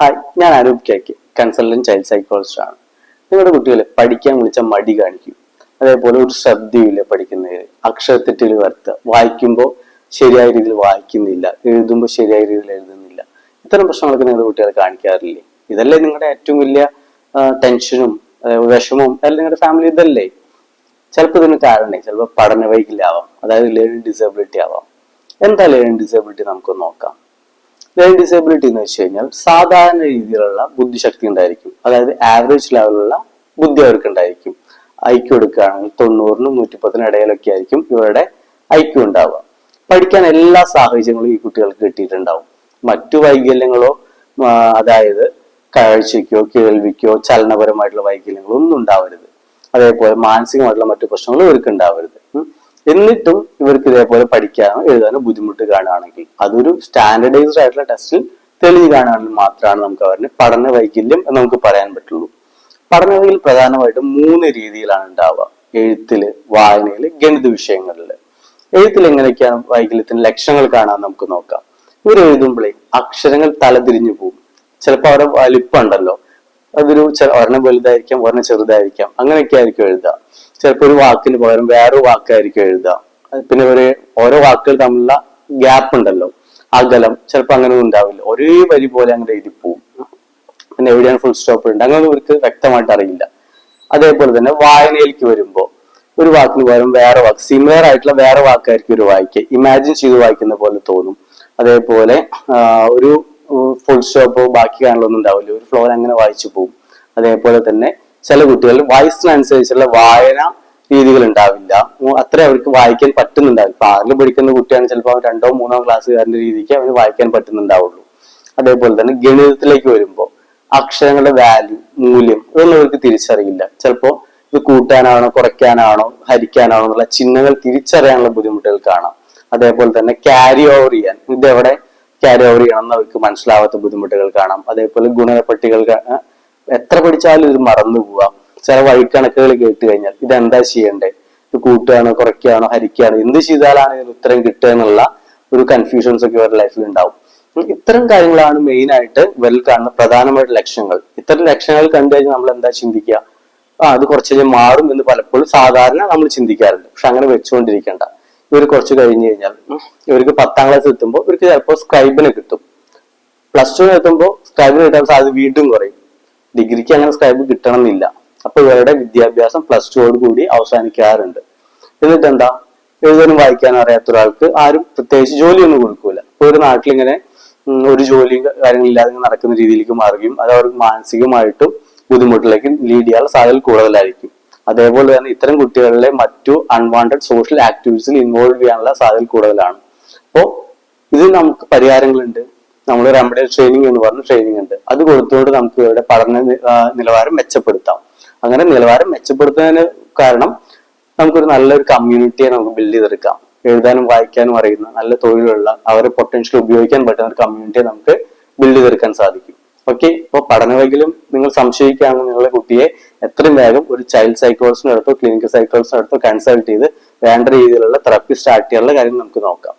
Hi ഞാൻ അനൂപ് കേക്ക് consultant child psychologist ആണ്. നിങ്ങളുടെ കുട്ടികളെ പഠിക്കാൻ വിളിച്ച മടി കാണിക്കും. അതേപോലെ ഒരു ശ്രദ്ധയില്ല പഠിക്കുന്നതിൽ. അക്ഷരത്തെറ്റുകൾ വരുത്തുക. വായിക്കുമ്പോൾ ശരിയായ രീതിയിൽ വായിക്കുന്നില്ല. എഴുതുമ്പോൾ ശരിയായ രീതിയിൽ എഴുതുന്നില്ല. ഇത്തരം പ്രശ്നങ്ങളൊക്കെ നിങ്ങളുടെ കുട്ടികൾ കാണിക്കാറില്ലേ? ഇതല്ലേ നിങ്ങളുടെ ഏറ്റവും വലിയ ടെൻഷനും വിഷമവും അതായത് നിങ്ങളുടെ ഫാമിലി ഇതല്ലേ? ചിലപ്പോൾ ഇതിന് കാരണം ചിലപ്പോൾ പഠന വൈകല്യമാവാം അതായത് ലേണിംഗ് ഡിസബിലിറ്റി ആവാം. എന്താ ലേണിംഗ് ഡിസബിലിറ്റി നമുക്ക് നോക്കാം. ലേണിംഗ് ഡിസബിലിറ്റി എന്ന് വെച്ച് കഴിഞ്ഞാൽ സാധാരണ രീതിയിലുള്ള ബുദ്ധിശക്തി ഉണ്ടായിരിക്കും. അതായത് ആവറേജ് ലെവലുള്ള ബുദ്ധി അവർക്ക് ഉണ്ടായിരിക്കും. ഐക്യു എടുക്കുകയാണെങ്കിൽ തൊണ്ണൂറിനും നൂറ്റിപ്പത്തിനും ഇടയിലൊക്കെ ആയിരിക്കും ഇവരുടെ ഐക്യു ഉണ്ടാവുക. പഠിക്കാൻ എല്ലാ സാഹചര്യങ്ങളും ഈ കുട്ടികൾക്ക് കിട്ടിയിട്ടുണ്ടാവും. മറ്റു വൈകല്യങ്ങളോ അതായത് കാഴ്ചയ്ക്കോ കേൾവിക്കോ ചലനപരമായിട്ടുള്ള വൈകല്യങ്ങളോ ഒന്നും ഉണ്ടാവരുത്. അതേപോലെ മാനസികമായിട്ടുള്ള മറ്റു പ്രശ്നങ്ങളും ഇവർക്ക് ഉണ്ടാവരുത്. എന്നിട്ടും ഇവർക്ക് ഇതേപോലെ പഠിക്കാനോ എഴുതാനോ ബുദ്ധിമുട്ട് കാണുകയാണെങ്കിൽ അതൊരു സ്റ്റാൻഡർഡൈസ്ഡ് ആയിട്ടുള്ള ടെസ്റ്റിൽ തെളിഞ്ഞു കാണുകയാണെങ്കിൽ മാത്രമാണ് നമുക്ക് അവരുടെ പഠന വൈകല്യം എന്ന് നമുക്ക് പറയാൻ പറ്റുള്ളൂ. പഠന വൈകല്യം പ്രധാനമായിട്ടും മൂന്ന് രീതിയിലാണ് ഉണ്ടാവുക. എഴുത്തിൽ വായനയിൽ ഗണിത വിഷയങ്ങളിൽ എഴുത്തിൽ എങ്ങനെയൊക്കെയാണ് വൈകല്യത്തിന്റെ ലക്ഷണങ്ങൾ കാണാൻ നമുക്ക് നോക്കാം. ഇവർ എഴുതുമ്പോഴേ അക്ഷരങ്ങൾ തലതിരിഞ്ഞു പോകും. ചിലപ്പോൾ അവരുടെ വലിപ്പമുണ്ടല്ലോ അതൊരു ഒരെണ്ണം വലുതായിരിക്കാം ഒരെണ്ണം ചെറുതായിരിക്കാം. അങ്ങനെയൊക്കെ ആയിരിക്കും എഴുതുക. ചിലപ്പോൾ ഒരു വാക്കിന് പകരം വേറൊരു വാക്കായിരിക്കും എഴുതുക. പിന്നെ ഒരു ഓരോ വാക്കുകൾ തമ്മിലുള്ള ഗ്യാപ്പ് ഉണ്ടല്ലോ. അകലം ചിലപ്പോൾ അങ്ങനെ ഉണ്ടാവില്ല. ഒരേ വരി പോലെ അങ്ങനെ എഴുതി പോവും. പിന്നെ എവിടെയാണ് ഫുൾ സ്റ്റോപ്പ് ഉണ്ട് അങ്ങനെ ഇവർക്ക് വ്യക്തമായിട്ട് അറിയില്ല. അതേപോലെ തന്നെ വായനയിലേക്ക് വരുമ്പോൾ ഒരു വാക്കിന് പകരം വേറെ വാക്ക് സിമിലർ ആയിട്ടുള്ള വേറെ വാക്കായിരിക്കും ഒരു വായിക്കുക. ഇമാജിൻ ചെയ്ത് വായിക്കുന്ന പോലെ തോന്നും. അതേപോലെ ഒരു ഫുൾ സ്റ്റോപ്പോ ബാക്കി കാണലൊന്നും ഉണ്ടാവില്ല. ഒരു ഫ്ലോർ അങ്ങനെ വായിച്ചു പോകും അതേപോലെ തന്നെ ചില കുട്ടികൾ വയസ്സിനനുസരിച്ചുള്ള വായന രീതികൾ ഉണ്ടാവില്ല. അത്ര അവർക്ക് വായിക്കാൻ പറ്റുന്നുണ്ടാവില്ല. ഇപ്പൊ ആറിൽ പഠിക്കുന്ന കുട്ടിയാണ് ചിലപ്പോൾ രണ്ടോ മൂന്നോ ക്ലാസ്സുകാരന്റെ രീതിക്ക് അവന് വായിക്കാൻ പറ്റുന്നുണ്ടാവുള്ളൂ. അതേപോലെ തന്നെ ഗണിതത്തിലേക്ക് വരുമ്പോൾ അക്ഷരങ്ങളുടെ വാല്യൂ മൂല്യം ഇതൊന്നും അവർക്ക് തിരിച്ചറിയില്ല. ചിലപ്പോൾ ഇത് കൂട്ടാനാണോ കുറയ്ക്കാനാണോ ഹരിക്കാനാണോ എന്നുള്ള ചിഹ്നങ്ങൾ തിരിച്ചറിയാനുള്ള ബുദ്ധിമുട്ടുകൾ കാണാം. അതേപോലെ തന്നെ ക്യാരി ഓവർ ചെയ്യാൻ. ഇതെവിടെ ക്യാരി ഓവർ ചെയ്യണം അവർക്ക് മനസ്സിലാവാത്ത ബുദ്ധിമുട്ടുകൾ കാണാം. അതേപോലെ ഗുണപട്ടികൾ എത്ര പഠിച്ചാലും ഇത് മറന്നു പോവാം. ചില വഴിക്കണക്കുകൾ കേട്ട് കഴിഞ്ഞാൽ ഇത് എന്താ ചെയ്യണ്ടേ? ഇത് കൂട്ടുകയാണോ കുറയ്ക്കുകയാണോ ഹരിക്കുകയാണോ എന്ത് ചെയ്താലാണ് ഇതിന് ഉത്തരം കിട്ടുക എന്നുള്ള ഒരു കൺഫ്യൂഷൻസ് ഒക്കെ ഇവരുടെ ലൈഫിൽ ഉണ്ടാവും. ഇത്തരം കാര്യങ്ങളാണ് മെയിൻ ആയിട്ട് ഇവരിൽ കാണുന്ന പ്രധാനമായിട്ട് ലക്ഷ്യങ്ങൾ ഇത്തരം ലക്ഷ്യങ്ങൾ കണ്ടു കഴിഞ്ഞാൽ നമ്മൾ എന്താ ചിന്തിക്കുക? ആ അത് കുറച്ച് കഴിഞ്ഞാൽ മാറും എന്ന് പലപ്പോഴും സാധാരണ നമ്മൾ ചിന്തിക്കാറുണ്ട്. പക്ഷെ അങ്ങനെ വെച്ചുകൊണ്ടിരിക്കേണ്ട. ഇവർ കുറച്ച് കഴിഞ്ഞ് കഴിഞ്ഞാൽ ഇവർക്ക് പത്താം ക്ലാസ് എത്തുമ്പോൾ ഇവർക്ക് ചിലപ്പോൾ സ്ക്രൈബിന് കിട്ടും. പ്ലസ് ടു എത്തുമ്പോൾ സ്ക്രൈബിന് കിട്ടാൻ സാധ്യത വീണ്ടും കുറയും. ഡിഗ്രിക്ക് അങ്ങനെ സ്ക്രൈബ് കിട്ടണം എന്നില്ല അപ്പൊ ഇവരുടെ വിദ്യാഭ്യാസം പ്ലസ് ടുവോട് കൂടി അവസാനിക്കാറുണ്ട്. എന്നിട്ട് എന്താ എഴുതാനും വായിക്കാനും അറിയാത്ത ഒരാൾക്ക് ആരും പ്രത്യേകിച്ച് ജോലിയൊന്നും കൊടുക്കൂല. ഇപ്പൊ ഒരു നാട്ടിൽ ഇങ്ങനെ ഒരു ജോലിയും കാര്യങ്ങളില്ലാതെ നടക്കുന്ന രീതിയിലേക്ക് മാറുകയും അത് അവർക്ക് മാനസികമായിട്ടും ബുദ്ധിമുട്ടിലേക്ക് ലീഡ് ചെയ്യാനുള്ള സാധ്യത കൂടുതലായിരിക്കും. അതേപോലെ തന്നെ ഇത്തരം കുട്ടികളിലെ മറ്റു അൺവാണ്ടഡ് സോഷ്യൽ ആക്ടിവിറ്റീസിൽ ഇൻവോൾവ് ചെയ്യാനുള്ള സാധ്യത കൂടുതലാണ്. അപ്പോൾ ഇത് നമുക്ക് പരിഹാരങ്ങളുണ്ട്. നമ്മൾ റെമഡിയൽ ട്രെയിനിങ് എന്ന് പറഞ്ഞ ട്രെയിനിങ് ഉണ്ട്. അത് കൊടുത്തുകൊണ്ട് നമുക്ക് ഇവരുടെ പഠന നിലവാരം മെച്ചപ്പെടുത്താം. അങ്ങനെ നിലവാരം മെച്ചപ്പെടുത്തുന്നതിന് കാരണം നമുക്കൊരു നല്ലൊരു കമ്മ്യൂണിറ്റിയെ നമുക്ക് ബിൽഡ് ചെയ്തെടുക്കാം. എഴുതാനും വായിക്കാനും അറിയുന്ന നല്ല തൊഴിലുള്ള അവരെ പൊട്ടൻഷ്യൽ ഉപയോഗിക്കാൻ പറ്റുന്ന ഒരു കമ്മ്യൂണിറ്റിയെ നമുക്ക് ബിൽഡ് ചെയ്തെടുക്കാൻ സാധിക്കും. ഓക്കെ അപ്പോൾ പഠനമെങ്കിലും നിങ്ങൾ സംശയിക്കുകയാണെങ്കിൽ നിങ്ങളുടെ കുട്ടിയെ എത്രയും വേഗം ഒരു ചൈൽഡ് സൈക്കോളജിനടുത്തോ ക്ലിനിക്കൽ സൈക്കോളജിനടുത്തോ കൺസൾട്ട് ചെയ്ത് വേണ്ട രീതിയിലുള്ള തെറപ്പി സ്റ്റാർട്ട് ചെയ്യാനുള്ള കാര്യം നമുക്ക് നോക്കാം.